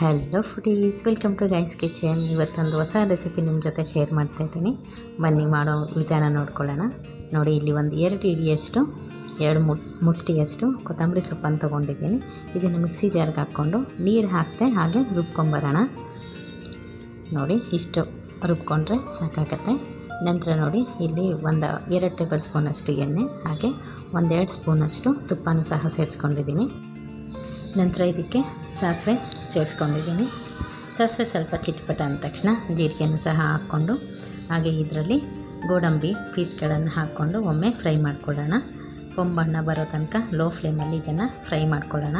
Hello foodies welcome to gains kitchen ಇವತ್ತೊಂದು ಹೊಸ recipe ನಿಮ್ಮ ಜೊತೆ ಶೇರ್ ಮಾಡ್ತಾ ಇದ್ದೀನಿ. ಬನ್ನಿ ಮಾಡೋ ವಿಧಾನ ನೋಡ್ಕೊಳ್ಳೋಣ. ನೋಡಿ, ಇಲ್ಲಿ ಒಂದು ಎರಡು ಇಡಿಯಷ್ಟು, ಎರಡು ಮು, ಮುಷ್ಟಿಯಷ್ಟು ಕೊತ್ತಂಬರಿ ಸೊಪ್ಪನ್ನು ತೊಗೊಂಡಿದ್ದೀನಿ. ಇದನ್ನು ಮಿಕ್ಸಿ ಜಾರ್ಗೆ ಹಾಕ್ಕೊಂಡು ನೀರು ಹಾಕ್ತೆ ಹಾಗೆ ರುಬ್ಕೊಂಬರೋಣ. ನೋಡಿ, ಇಷ್ಟು ರುಬ್ಕೊಂಡ್ರೆ ಸಾಕಾಗತ್ತೆ. ನಂತರ ನೋಡಿ, ಇಲ್ಲಿ ಒಂದು ಎರಡು ಟೇಬಲ್ ಸ್ಪೂನಷ್ಟು ಎಣ್ಣೆ, ಹಾಗೆ ಒಂದೆರಡು ಸ್ಪೂನಷ್ಟು ತುಪ್ಪನೂ ಸಹ ಸೇರಿಸ್ಕೊಂಡಿದ್ದೀನಿ. ನಂತರ ಇದಕ್ಕೆ ಸಾಸಿವೆ ಸೇರಿಸ್ಕೊಂಡಿದ್ದೀನಿ. ಸಾಸಿವೆ ಸ್ವಲ್ಪ ಚಿಟ್ಪಟ ಅಂದ ತಕ್ಷಣ ಜೀರಿಗೆಯನ್ನು ಸಹ ಹಾಕ್ಕೊಂಡು, ಹಾಗೆ ಇದರಲ್ಲಿ ಗೋಡಂಬಿ ಪೀಸ್ಗಳನ್ನು ಹಾಕ್ಕೊಂಡು ಒಮ್ಮೆ ಫ್ರೈ ಮಾಡಿಕೊಳ್ಳೋಣ. ಕೊಂಬಣ್ಣ ಬರೋ ತನಕ ಲೋ ಫ್ಲೇಮಲ್ಲಿ ಇದನ್ನು ಫ್ರೈ ಮಾಡಿಕೊಳ್ಳೋಣ.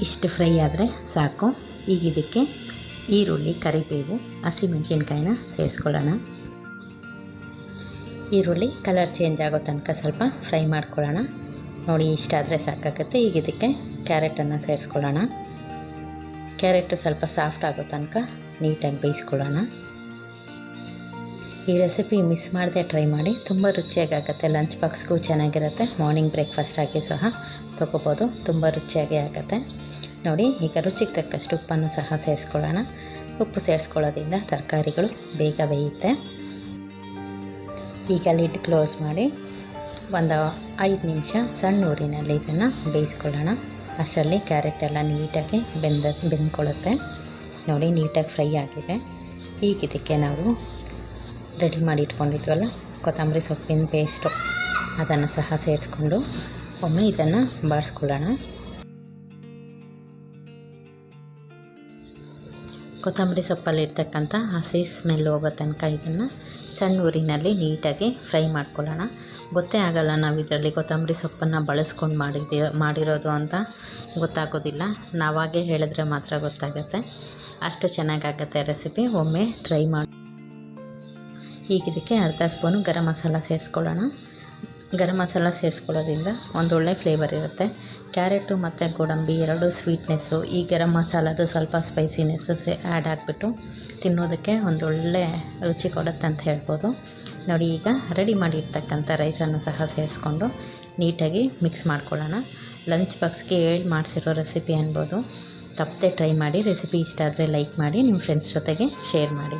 ಇಷ್ಟು ಫ್ರೈ ಆದರೆ ಸಾಕು. ಈಗ ಈರುಳ್ಳಿ, ಕರಿಬೇವು, ಹಸಿಮೆಣಸಿನ್ಕಾಯಿನ ಸೇರಿಸ್ಕೊಳ್ಳೋಣ. ಈರುಳ್ಳಿ ಕಲರ್ ಚೇಂಜ್ ಆಗೋ ತನಕ ಸ್ವಲ್ಪ ಫ್ರೈ ಮಾಡ್ಕೊಳ್ಳೋಣ. ನೋಡಿ ಇಷ್ಟಾದರೆ ಸಾಕಾಗುತ್ತೆ. ಈಗ ಇದಕ್ಕೆ ಕ್ಯಾರೆಟನ್ನು ಸೇರಿಸ್ಕೊಳ್ಳೋಣ. ಕ್ಯಾರೆಟು ಸ್ವಲ್ಪ ಸಾಫ್ಟ್ ಆಗೋ ತನಕ ನೀಟಾಗಿ ಬೇಯಿಸ್ಕೊಳ್ಳೋಣ. ಈ ರೆಸಿಪಿ ಮಿಸ್ ಮಾಡದೆ ಟ್ರೈ ಮಾಡಿ. ತುಂಬ ರುಚಿಯಾಗುತ್ತೆ ಲಂಚ್ ಬಾಕ್ಸ್ಗೂ ಚೆನ್ನಾಗಿರುತ್ತೆ. ಮಾರ್ನಿಂಗ್ ಬ್ರೇಕ್ಫಾಸ್ಟ್ ಆಗಿ ಸಹ ತೊಗೋಬೋದು. ತುಂಬ ರುಚಿಯಾಗಿ ಆಗುತ್ತೆ. ನೋಡಿ, ಈಗ ರುಚಿಗೆ ತಕ್ಕಷ್ಟು ಉಪ್ಪನ್ನು ಸಹ ಸೇರಿಸ್ಕೊಳ್ಳೋಣ. ಉಪ್ಪು ಸೇರಿಸ್ಕೊಳ್ಳೋದ್ರಿಂದ ತರಕಾರಿಗಳು ಬೇಗ ಬೇಯುತ್ತೆ. ಈಗ ಲಿಡ್ ಕ್ಲೋಸ್ ಮಾಡಿ ಒಂದು ಐದು ನಿಮಿಷ ಸಣ್ಣ ಊರಿನಲ್ಲಿ ಇದನ್ನು ಬೇಯಿಸ್ಕೊಳ್ಳೋಣ. ಅಷ್ಟರಲ್ಲಿ ಕ್ಯಾರೆಟ್ ಎಲ್ಲ ನೀಟಾಗಿ ಬೆಂದ ಬೆಂದ್ಕೊಳ್ಳುತ್ತೆ. ನೋಡಿ, ನೀಟಾಗಿ ಫ್ರೈ ಆಗಿದೆ. ಈಗ ಇದಕ್ಕೆ ನಾವು ರೆಡಿ ಮಾಡಿ ಇಟ್ಕೊಂಡಿದ್ವಲ್ಲ, ಕೊತ್ತಂಬರಿ ಸೊಪ್ಪಿನ ಪೇಸ್ಟು ಅದನ್ನು ಸಹ ಸೇರಿಸ್ಕೊಂಡು ಒಮ್ಮೆ ಇದನ್ನು ಬಾಡಿಸ್ಕೊಳ್ಳೋಣ ಕೊತ್ತಂಬರಿ ಸೊಪ್ಪಲ್ಲಿರ್ತಕ್ಕಂಥ ಹಸಿ ಸ್ಮೆಲ್ ಹೋಗೋ ತನಕ ಇದನ್ನು ಸಣ್ಣ ಊರಿನಲ್ಲಿ ನೀಟಾಗಿ ಫ್ರೈ ಮಾಡ್ಕೊಳ್ಳೋಣ. ಗೊತ್ತೇ ಆಗಲ್ಲ ನಾವು ಇದರಲ್ಲಿ ಕೊತ್ತಂಬರಿ ಸೊಪ್ಪನ್ನು ಬಳಸ್ಕೊಂಡು ಮಾಡಿದ್ದೀ, ಮಾಡಿರೋದು ಅಂತ ಗೊತ್ತಾಗೋದಿಲ್ಲ. ನಾವಾಗೇ ಹೇಳಿದ್ರೆ ಮಾತ್ರ ಗೊತ್ತಾಗುತ್ತೆ. ಅಷ್ಟು ಚೆನ್ನಾಗಾಗತ್ತೆ ರೆಸಿಪಿ ಒಮ್ಮೆ ಟ್ರೈ ಮಾಡಿ. ಈಗ ಇದಕ್ಕೆ ಅರ್ಧ ಸ್ಪೂನು ಗರಂ ಮಸಾಲ ಸೇರಿಸ್ಕೊಳ್ಳೋಣ. ಗರಂ ಮಸಾಲ ಸೇರಿಸ್ಕೊಳ್ಳೋದ್ರಿಂದ ಒಂದೊಳ್ಳೆ ಫ್ಲೇವರ್ ಇರುತ್ತೆ. ಕ್ಯಾರೆಟು ಮತ್ತು ಗೋಡಂಬಿ ಎರಡು ಸ್ವೀಟ್ನೆಸ್ಸು ಈ ಗರಂ ಮಸಾಲದು ಸ್ವಲ್ಪ ಸ್ಪೈಸಿನೆಸ್ಸು ಸೇ ಆ್ಯಡ್ ಆಗಿಬಿಟ್ಟು ತಿನ್ನೋದಕ್ಕೆ ಒಂದೊಳ್ಳೆ ರುಚಿ ಕೊಡುತ್ತೆ ಅಂತ ಹೇಳ್ಬೋದು. ನೋಡಿ ಈಗ ರೆಡಿ ಮಾಡಿರ್ತಕ್ಕಂಥ ರೈಸನ್ನು ಸಹ ಸೇರಿಸ್ಕೊಂಡು ನೀಟಾಗಿ ಮಿಕ್ಸ್ ಮಾಡ್ಕೊಳ್ಳೋಣ. ಲಂಚ್ ಬಾಕ್ಸ್ಗೆ ಹೇಳಿ ಮಾಡಿಸಿರೋ ರೆಸಿಪಿ ಅನ್ಬೋದು. ತಪ್ಪದೆ ಟ್ರೈ ಮಾಡಿ ರೆಸಿಪಿ ಇಷ್ಟ ಆದರೆ ಲೈಕ್ ಮಾಡಿ ನಿಮ್ಮ ಫ್ರೆಂಡ್ಸ್ ಜೊತೆಗೆ ಶೇರ್ ಮಾಡಿ.